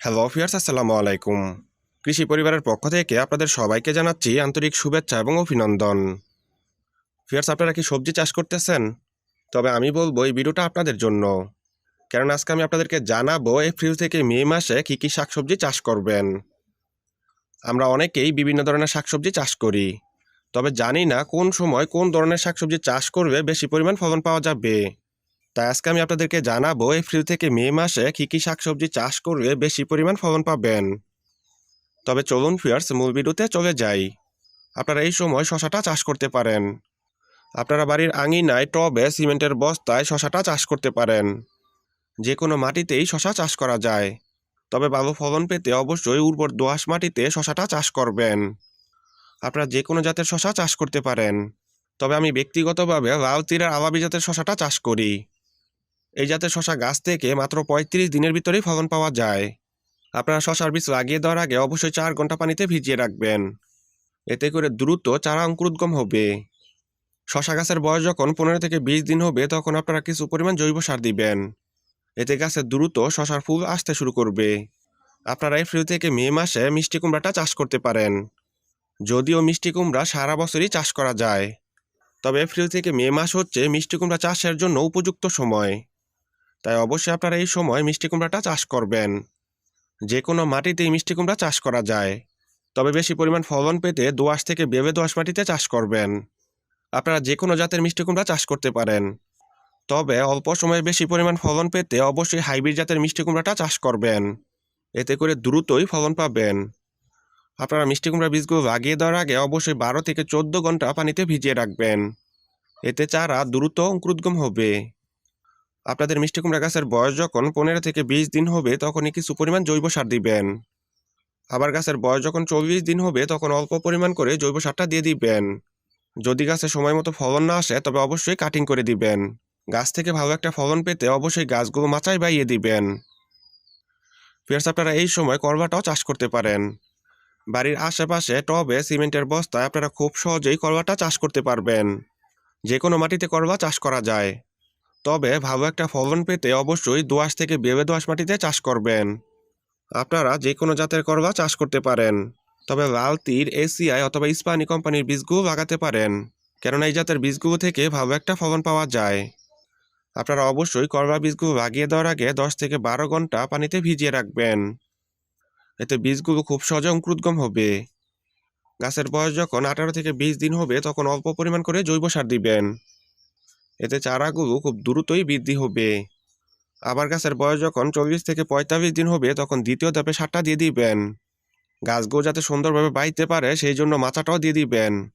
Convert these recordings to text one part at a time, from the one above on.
Hello fierce আসসালামু আলাইকুম। কৃষি পরিবারের পক্ষ থেকে আপনাদের সবাইকে জানাচ্ছি আন্তরিক শুভেচ্ছা এবং অভিনন্দন। ফিয়ার্স আপনারা কি সবজি চাষ করতেছেন? তবে আমি বলব এই ভিডিওটা আপনাদের জন্য। কারণ আজকে আমি আপনাদেরকে জানাব এপ্রিল থেকে মে মাসে কী কী শাকসবজি চাষ করবেন। আমরা অনেকেই বিভিন্ন ধরনের শাকসবজি চাষ করি। তবে জানি না কোন সময় কোন ধরনের শাকসবজি চাষ করবে বেশি পরিমাণ ফলন পাওয়া যাবে। তাই আজকে আমি আপনাদেরকে জানাব, এপ্রিল থেকে মে মাসে কী কী শাকসবজি চাষ করলে বেশি পরিমাণ ফলন পাবেন। তবে চলুন ফিয়ার্স মূল ভিডিওতে চলে যাই। আপনারা এই সময় শশাটা চাষ করতে পারেন। আপনারা বাড়ির আঙিনায় টবে সিমেন্টের বস্তায় শশাটা চাষ করতে পারেন। যে কোনো মাটিতেই শশা চাষ করা যায়। তবে ভালো ফলন পেতে অবশ্যই উর্বর দোআঁশ মাটিতে শশাটা চাষ করবেন। আপনারা যে কোনো জাতের শশা চাষ করতে পারেন। তবে আমি ব্যক্তিগতভাবে লাল তীরের আলাবি জাতের শশাটা চাষ করি। এই জাতের শশা গাছ থেকে মাত্র পঁয়ত্রিশ দিনের ভিতরেই ফলন পাওয়া যায়। আপনারা শশার বীজ লাগিয়ে দেওয়ার আগে অবশ্যই চার ঘণ্টা পানিতে ভিজিয়ে রাখবেন। এতে করে দ্রুত চারা অঙ্কুরোদ্গম হবে। শশা গাছের বয়স যখন পনেরো থেকে বিশ দিন হবে, তখন আপনারা কিছু পরিমাণ জৈব সার দিবেন। এতে গাছে দ্রুত শশার ফুল আসতে শুরু করবে। আপনারা এপ্রিল থেকে মে মাসে মিষ্টি কুমড়াটা চাষ করতে পারেন। যদিও মিষ্টি কুমড়া সারা বছরই চাষ করা যায়। তবে এপ্রিল থেকে মে মাস হচ্ছে মিষ্টি কুমড়া চাষের জন্য উপযুক্ত সময়। তাই অবশ্যই আপনারা এই সময় মিষ্টি কুমড়াটা চাষ করবেন। যে কোনো মাটিতেই মিষ্টি কুমড়া চাষ করা যায়। তবে বেশি পরিমাণ ফলন পেতে দোআঁশ থেকে বেবে দোআঁশ মাটিতে চাষ করবেন। আপনারা যে কোনো জাতের মিষ্টি কুমড়া চাষ করতে পারেন। তবে অল্প সময়ে বেশি পরিমাণ ফলন পেতে অবশ্যই হাইব্রিড জাতের মিষ্টি কুমড়াটা চাষ করবেন। এতে করে দ্রুতই ফলন পাবেন। আপনারা মিষ্টি কুমড়া বীজগুলো লাগিয়ে দেওয়ার আগে অবশ্যই বারো থেকে চোদ্দ ঘণ্টা পানিতে ভিজিয়ে রাখবেন। এতে চারা দ্রুত অঙ্কুরোদ্গম হবে। আপনাদের মিষ্টি কুমড়া গাছের বয়স যখন পনেরো থেকে বিশ দিন হবে, তখনই কিছু পরিমাণ জৈব সার দিবেন। আবার গাছের বয়স যখন চল্লিশ দিন হবে, তখন অল্প পরিমাণ করে জৈব সারটা দিয়ে দিবেন। যদি গাছে সময় মতো ফলন না আসে, তবে অবশ্যই কাটিং করে দিবেন। গাছ থেকে ভালো একটা ফলন পেতে অবশ্যই গাছগুলো মাচায় বাইয়ে দিবেন। ফেরস আপনারা এই সময় করবাটাও চাষ করতে পারেন। বাড়ির আশেপাশে টবে, সিমেন্টের বস্তায় আপনারা খুব সহজেই করবাটা চাষ করতে পারবেন। যে কোনো মাটিতে করবা চাষ করা যায়। তবে ভালো একটা ফলন পেতে অবশ্যই দোআঁশ থেকে বেবে দোআঁশ মাটিতে চাষ করবেন। আপনারা যে কোনো জাতের করবা চাষ করতে পারেন, তবে লাল তীর এসিআই অথবা ইস্পানি কোম্পানির বীজগুলো লাগাতে পারেন, কেননা এই জাতের বীজগুলো থেকে ভালো একটা ফলন পাওয়া যায়। আপনারা অবশ্যই করবা বীজগুলো লাগিয়ে দেওয়ার আগে দশ থেকে বারো ঘণ্টা পানিতে ভিজিয়ে রাখবেন। এতে বীজগুলো খুব সহজে অঙ্কুরোদ্গম হবে। গাছের বয়স যখন আঠারো থেকে বিশ দিন হবে, তখন অল্প পরিমাণ করে জৈব সার দিবেন। এতে চারাগুলো খুব দ্রুতই বৃদ্ধি হবে। আবার গাছের বয়স যখন চল্লিশ থেকে পঁয়তাল্লিশ দিন হবে, তখন দ্বিতীয় ধাপে সারটা দিয়ে দিবেন। গাছগুলো যাতে সুন্দরভাবে বাইতে পারে, সেই জন্য মাথাটাও দিয়ে দিবেন।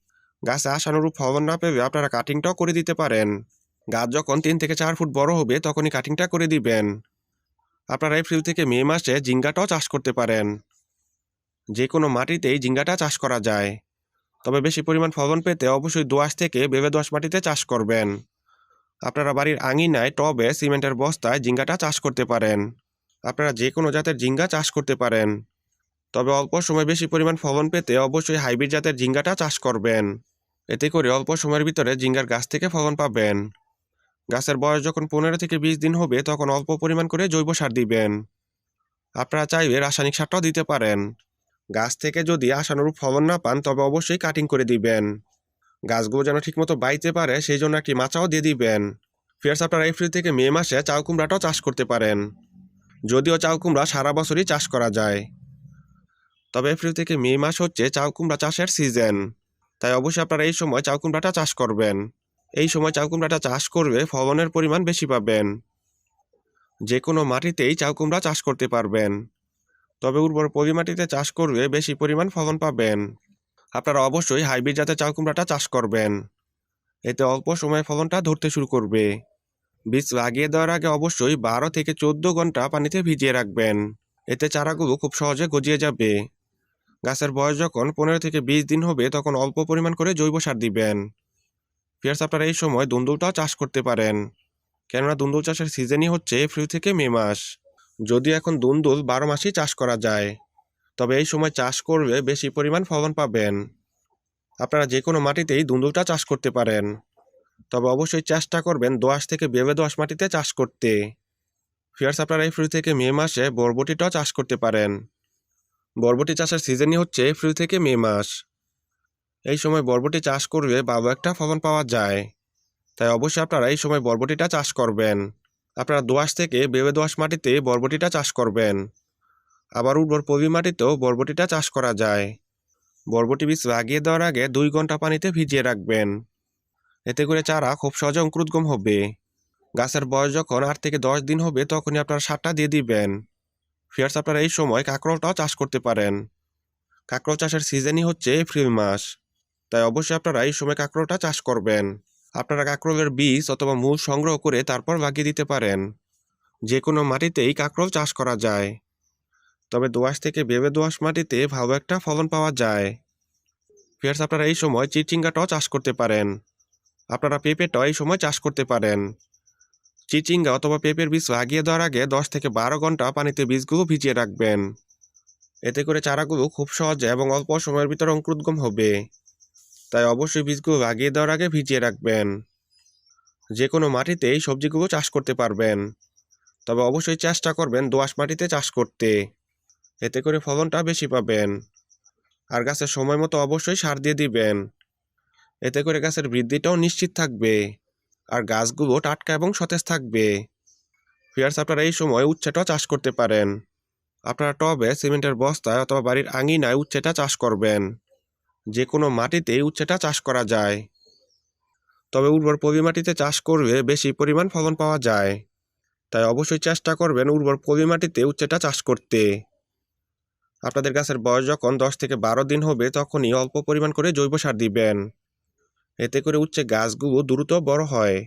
গাছে আশানুরূপ ফলন না পেলে আপনারা কাটিংটাও করে দিতে পারেন। গাছ যখন তিন থেকে চার ফুট বড় হবে, তখনই কাটিংটা করে দিবেন। আপনারা এপ্রিল থেকে মে মাসে জিঙ্গাটাও চাষ করতে পারেন। যে কোনো মাটিতেই জিঙ্গাটা চাষ করা যায়। তবে বেশি পরিমাণ ফলন পেতে অবশ্যই দোআঁশ থেকে বেবে দোআঁশ মাটিতে চাষ করবেন। আপনারা বাড়ির আঙিনায়, টবে, সিমেন্টের বস্তায় জিঙ্গাটা চাষ করতে পারেন। আপনারা যে কোনো জাতের জিঙ্গা চাষ করতে পারেন। তবে অল্প সময় বেশি পরিমাণ ফলন পেতে অবশ্যই হাইব্রিড জাতের জিঙ্গাটা চাষ করবেন। এতে করে অল্প সময়ের ভিতরে জিঙ্গার গাছ থেকে ফলন পাবেন। গাছের বয়স যখন পনেরো থেকে বিশ দিন হবে, তখন অল্প পরিমাণ করে জৈব সার দিবেন। আপনারা চাইলে রাসায়নিক সারটাও দিতে পারেন। গাছ থেকে যদি আশানুরূপ ফলন না পান, তবে অবশ্যই কাটিং করে দিবেন। গাছগুলো যেন ঠিকমতো বাইতে পারে, সেই জন্য একটি মাচাও দিয়ে দিবেন। ফেরস আপনারা এপ্রিল থেকে মে মাসে চাউ কুমড়াটাও চাষ করতে পারেন। যদিও চাউ কুমড়া সারা বছরই চাষ করা যায়। তবে এপ্রিল থেকে মে মাস হচ্ছে চাউ কুমড়া চাষের সিজন। তাই অবশ্যই আপনারা এই সময় চাউ কুমড়াটা চাষ করবেন। এই সময় চাউ কুমড়াটা চাষ করবে ফলনের পরিমাণ বেশি পাবেন। যে কোনো মাটিতেই চাউ কুমড়া চাষ করতে পারবেন। তবে উর্বর পরিমাটিতে চাষ করবে বেশি পরিমাণ ফলন পাবেন। আপনারা অবশ্যই হাইব্রিড জাতের চাউ কুমড়াটা চাষ করবেন। এতে অল্প সময়ে ফলনটা ধরতে শুরু করবে। বীজ লাগিয়ে দেওয়ার আগে অবশ্যই বারো থেকে চোদ্দ ঘণ্টা পানিতে ভিজিয়ে রাখবেন। এতে চারাগুলো খুব সহজে গজিয়ে যাবে। গাছের বয়স যখন পনেরো থেকে বিশ দিন হবে, তখন অল্প পরিমাণ করে জৈব সার দিবেন। ফিয়ার্স আপনারা এই সময় দুন্দুলটাও চাষ করতে পারেন। কেননা দুন্দুল চাষের সিজনই হচ্ছে এপ্রিল থেকে মে মাস। যদি এখন দুন্দুল বারো মাসেই চাষ করা যায় তবে এই সময় চাষ করলে বেশি পরিমাণ ফলন পাবেন। আপনারা যে কোনো মাটিতেই দুন্দুলটা চাষ করতে পারেন। তবে অবশ্যই চেষ্টা করবেন দোআঁশ থেকে বেবে দোয়াশ মাটিতে চাষ করতে। ফিয়ার্স, আপনারা এই এপ্রিল থেকে মে মাসে বরবটিটাও চাষ করতে পারেন। বরবটি চাষের সিজনই হচ্ছে এপ্রিল থেকে মে মাস। এই সময় বরবটি চাষ করলে ভালো একটা ফলন পাওয়া যায়। তাই অবশ্যই আপনারা এই সময় বরবটিটা চাষ করবেন। আপনারা দোআঁশ থেকে বেবে দোয়াশ মাটিতে বরবটিটা চাষ করবেন। আবার উর্বর পবি মাটিতেও বরবটিটা চাষ করা যায়। বরবটি বীজ লাগিয়ে দেওয়ার আগে দুই ঘণ্টা পানিতে ভিজিয়ে রাখবেন। এতে করে চারা খুব সহজে অঙ্কুরোদ্গম হবে। গাছের বয়স যখন আট থেকে দশ দিন হবে, তখনই আপনারা সারটা দিয়ে দিবেন। ফিয়ার্স আপনারা এই সময় কাঁকরোলটাও চাষ করতে পারেন। কাঁকরোল চাষের সিজনই হচ্ছে এপ্রিল মাস, তাই অবশ্যই আপনারা এই সময় কাঁকরোলটা চাষ করবেন। আপনারা কাঁকরোলের বীজ অথবা মূল সংগ্রহ করে তারপর লাগিয়ে দিতে পারেন। যে কোনো মাটিতেই কাঁকরোল চাষ করা যায়। তবে দোআঁশ থেকে বেবে দোআঁশ মাটিতে ভালো একটা ফলন পাওয়া যায়। ফিয়ার্স, আপনারা এই সময় চিচিঙ্গাটাও চাষ করতে পারেন। আপনারা পেঁপেটাও এই সময় চাষ করতে পারেন। চিচিঙ্গা অথবা পেঁপের বীজ লাগিয়ে দেওয়ার আগে দশ থেকে বারো ঘণ্টা পানিতে বীজগুলো ভিজিয়ে রাখবেন। এতে করে চারাগুলো খুব সহজে এবং অল্প সময়ের ভিতরে অঙ্কুরোদ্গম হবে। তাই অবশ্যই বীজগুলো লাগিয়ে দেওয়ার আগে ভিজিয়ে রাখবেন। যে কোনো মাটিতে এই সবজিগুলো চাষ করতে পারবেন। তবে অবশ্যই চেষ্টা করবেন দোআঁশ মাটিতে চাষ করতে। এতে করে ফলনটা বেশি পাবেন। আর গাছের সময় মতো অবশ্যই সার দিয়ে দিবেন। এতে করে গাছের বৃদ্ধিটাও নিশ্চিত থাকবে। আর গাছগুলো টাটকা এবং সতেজ থাকবে। ফিয়ার্স, আপনারা এই সময় উচ্ছেটাও চাষ করতে পারেন। আপনারা টবে, সিমেন্টের বস্তায় অথবা বাড়ির আঙিনায় উচ্ছেটা চাষ করবেন। যে কোনো মাটিতেই উচ্ছেটা চাষ করা যায়। তবে উর্বর পলি মাটিতে চাষ করলে বেশি পরিমাণ ফলন পাওয়া যায়। তাই অবশ্যই চেষ্টা করবেন উর্বর পলি মাটিতে উচ্ছেটা চাষ করতে। আপনাদের গাছের বয়স যখন দশ থেকে বারো দিন হবে, তখনই অল্প পরিমাণ করে জৈব সার দিবেন। এতে করে উচ্ছে গাছগুলো দ্রুত বড় হয়।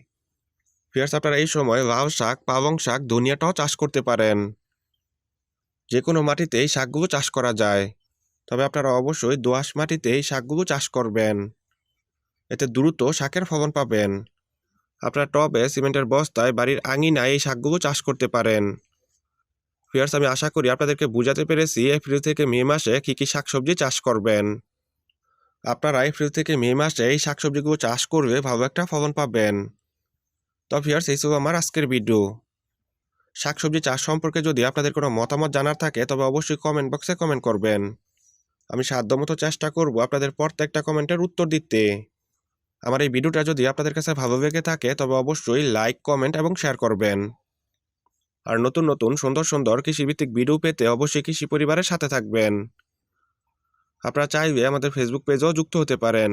ফিয়ার্স, আপনারা এই সময় লাউ শাক, পালং শাক, ধনিয়াটাও চাষ করতে পারেন। যে কোনো মাটিতে এই শাকগুলো চাষ করা যায়। তবে আপনারা অবশ্যই দোআঁশ মাটিতে এই শাকগুলো চাষ করবেন। এতে দ্রুত শাকের ফলন পাবেন। আপনারা টবে, সিমেন্টের বস্তায়, বাড়ির আঙিনায় এই শাকগুলো চাষ করতে পারেন। ফিয়ার্স আমি আশা করি আপনাদেরকে বুঝাতে পেরেছি এপ্রিল থেকে মে মাসে কী কী শাকসবজি চাষ করবেন। আপনারা এপ্রিল থেকে মে মাসে এই শাকসবজিগুলো চাষ করলে ভালো একটা ফলন পাবেন। তো ফিয়ার্স এই ছিল আমার আজকের ভিডিও শাকসবজি চাষ সম্পর্কে যদি আপনাদের কোনো মতামত জানার থাকে, তবে অবশ্যই কমেন্ট বক্সে কমেন্ট করবেন। আমি সাধ্যমতো চেষ্টা করব আপনাদের প্রত্যেকটা কমেন্টের উত্তর দিতে। আমার এই ভিডিওটা যদি আপনাদের কাছে ভালো লেগে থাকে, তবে অবশ্যই লাইক কমেন্ট এবং শেয়ার করবেন। আর নতুন নতুন সুন্দর সুন্দর কৃষিভিত্তিক ভিডিও পেতে অবশ্যই কৃষি পরিবারের সাথে থাকবেন। আপনারা চাইলে আমাদের ফেসবুক পেজেও যুক্ত হতে পারেন।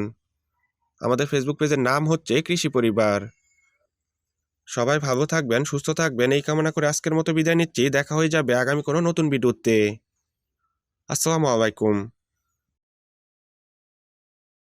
আমাদের ফেসবুক পেজের নাম হচ্ছে কৃষি পরিবার। সবাই ভালো থাকবেন, সুস্থ থাকবেন। এই কামনা করে আজকের মতো বিদায় নিচ্ছি। দেখা হয়ে যাবে আগামী কোনো নতুন ভিডিওতে আসসালামু আলাইকুম।